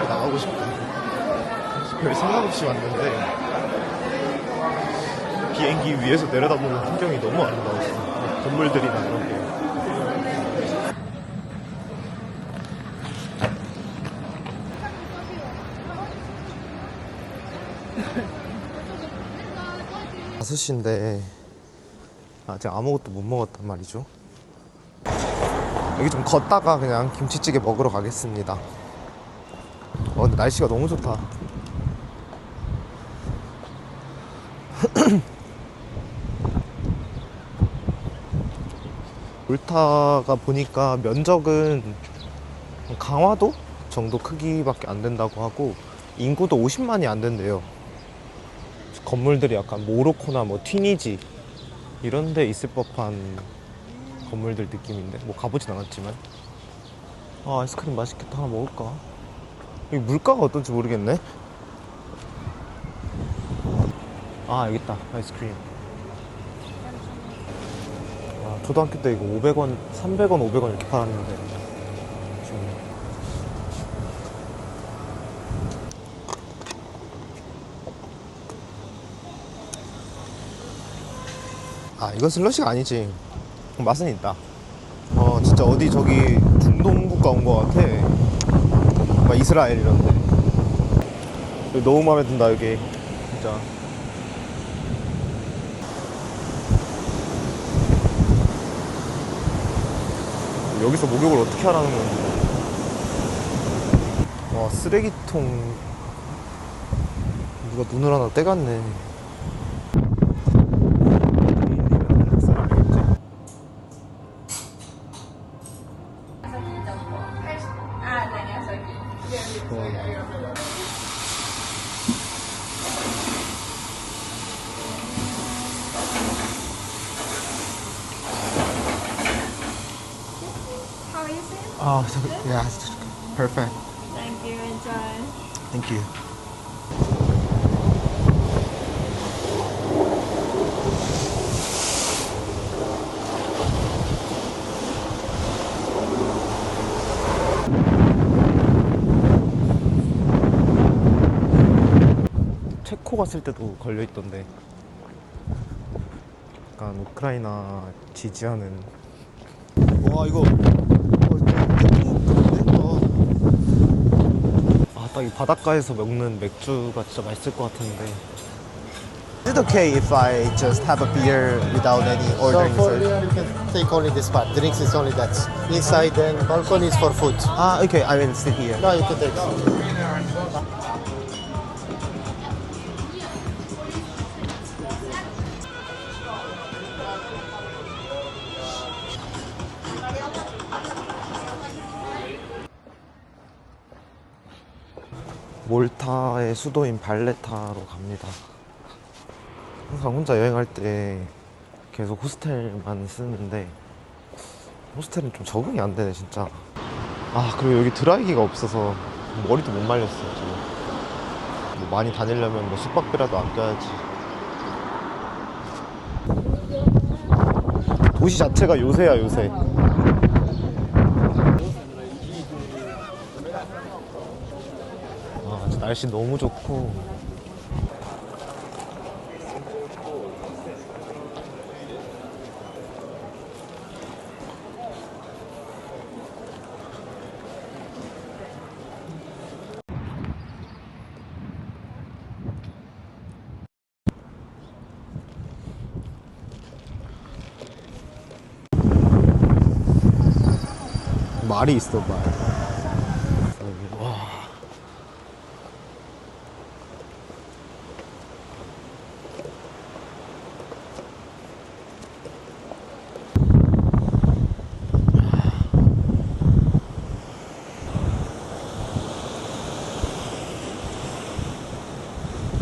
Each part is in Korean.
빨리 나가고 싶다. 별 생각 없이 왔는데 비행기 위에서 내려다보는 풍경이 너무 아름다웠어. 건물들이나 그런 게. 다섯 시인데 아직 아무것도 못 먹었단 말이죠. 여기 좀 걷다가 그냥 김치찌개 먹으러 가겠습니다. 어, 근데 날씨가 너무 좋다. 울타가 보니까 면적은 강화도 정도 크기밖에 안 된다고 하고 인구도 50만이 안 된대요. 건물들이 약간 모로코나 뭐 튀니지 이런 데 있을 법한 건물들 느낌인데 뭐 가보진 않았지만 아 아이스크림 맛있겠다 하나 먹을까 이 물가가 어떤지 모르겠네. 아 여기 있다. 아이스크림. 아 초등학교 때 이거 500원 300원 500원 이렇게 팔았는데. 지금 아 이건 슬러시가 아니지. 맛은 있다. 어 진짜 어디 저기 중동 국가 온 것 같아 막 이스라엘 이런데. 너무 마음에 든다 여기. 진짜. 여기서 목욕을 어떻게 하라는 건지. 와 쓰레기통. 누가 눈을 하나 떼갔네 아, 저, yeah, it's perfect. Thank you, enjoy. Thank you. 체코 갔을 때도 걸려 있던데. 약간 우크라이나 지지하는. 와 이거. 어, 아, 딱 이 바닷가에서 먹는 맥주가 진짜 맛있을 것 같은데. Is it okay if I just have a beer without any So ordering? for first? beer, you can take only this part. Drinks is only that. Inside and balcony is for food. Ah, okay, I will sit here. No, you can take. 몰타의 수도인 발레타로 갑니다. 항상 혼자 여행할 때 계속 호스텔만 쓰는데 호스텔은 좀 적응이 안 되네 진짜. 아 그리고 여기 드라이기가 없어서 머리도 못 말렸어요 지금. 뭐 많이 다니려면 뭐 숙박비라도 아껴야지. 도시 자체가 요새야 요새. 아, 진짜 날씨 너무 좋고. 말이 있어 말. 와.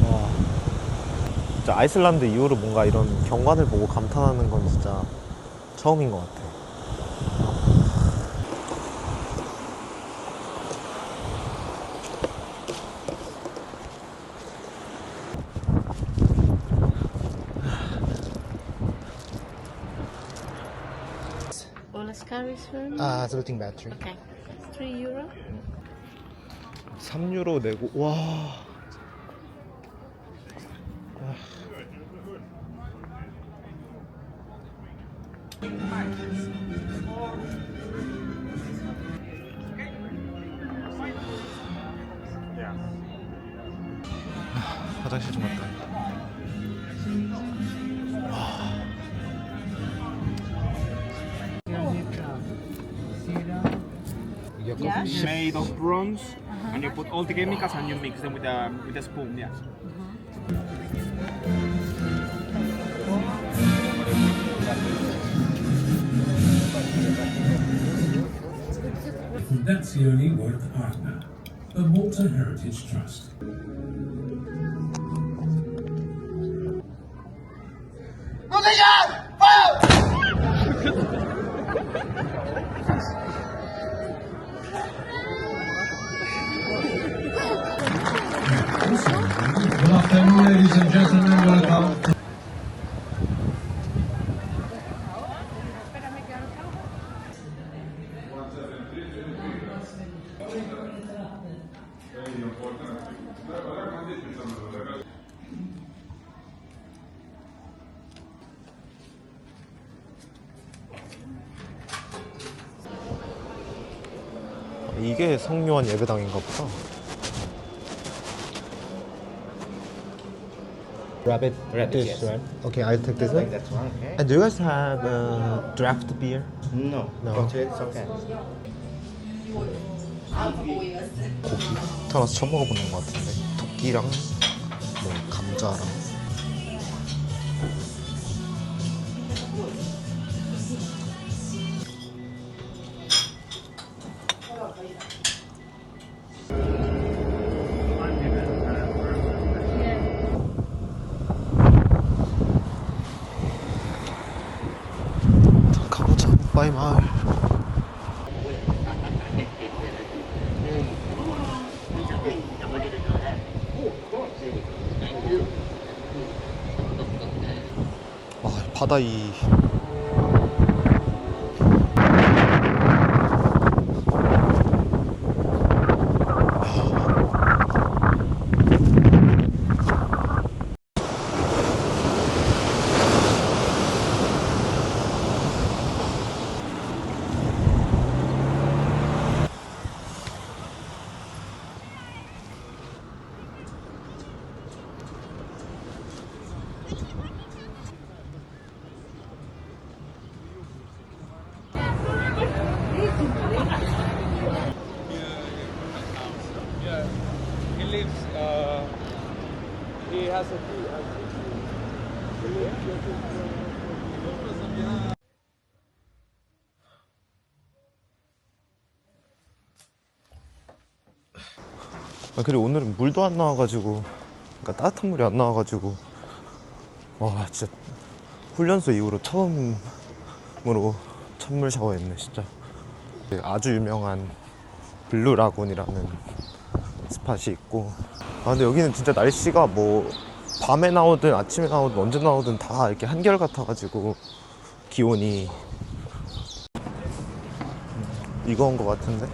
와. 진짜 아이슬란드 이후로 뭔가 이런 경관을 보고 감탄하는 건 진짜 처음인 것 같아. Ah, floating battery. okay. Three euro. 3유로 내고 와. 화장실 좀 갔다. 와야겠다. Yeah. made of bronze, and you put all the chemicals and you mix them with a with a spoon. Yes. Fondazioni World Partner, a Malta Heritage Trust. Putri. 이게 성묘한 예배당인가 보다. Rabbit, This this one. one. Okay, I'll take this one. Like that one, okay? And do you guys have uh, draft beer? No, No. cocktail is okay. 고기? 태어나서 처음 먹어보는 것 같은데 토끼랑 뭐 감자랑 빠이 마을 와 바다 이 아, 그리고 오늘은 물도 안 나와가지고 그러니까 따뜻한 물이 안 나와가지고. 와 진짜 훈련소 이후로 처음으로 찬물 샤워했네 진짜. 아주 유명한 블루 라군이라는 스팟이 있고. 아 근데 여기는 진짜 날씨가 뭐 밤에 나오든 아침에 나오든 언제 나오든 다 이렇게 한결 같아가지고 기온이. 음, 이거인 것 같은데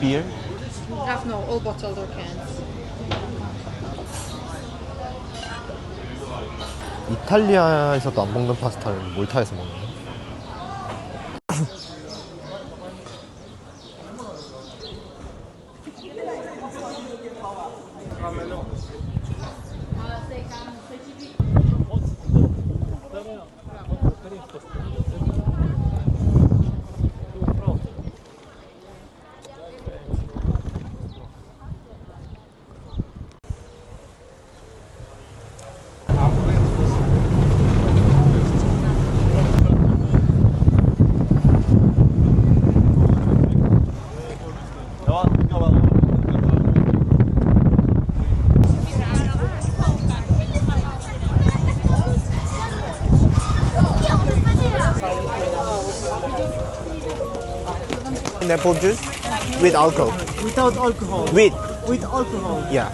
beer Have no, all bottled or cans. 이탈리아에서도 안 먹는 파스타를 몰타에서 먹는 거 Apple juice with alcohol. Without alcohol. With With alcohol. yeah.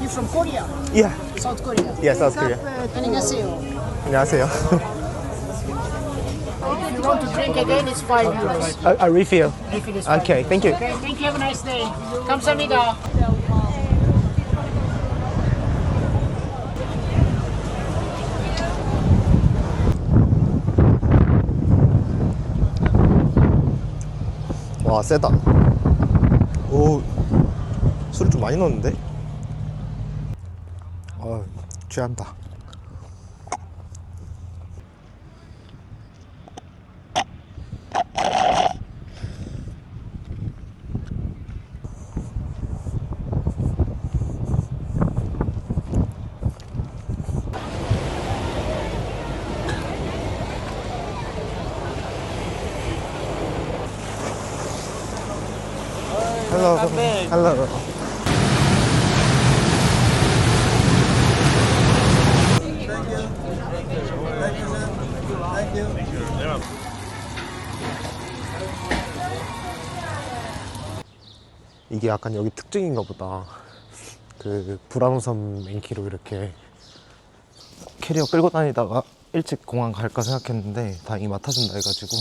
You from Korea? Yeah. South Korea. Yeah, South Korea. 안녕하세요. 안녕하세요. If you want to drink again, it's 5 euros. a, a refill. Refill is five Okay, thank you. Okay, thank you. Have a nice day. 감사합니다. 와 세다. 오 술을 좀 많이 넣었는데. 아 취한다. 이게 약간 여기 특징인가 보다. 그 불암섬 맨키로 이렇게 캐리어 끌고 다니다가 일찍 공항 갈까 생각했는데 다행히 맡아준다 해가지고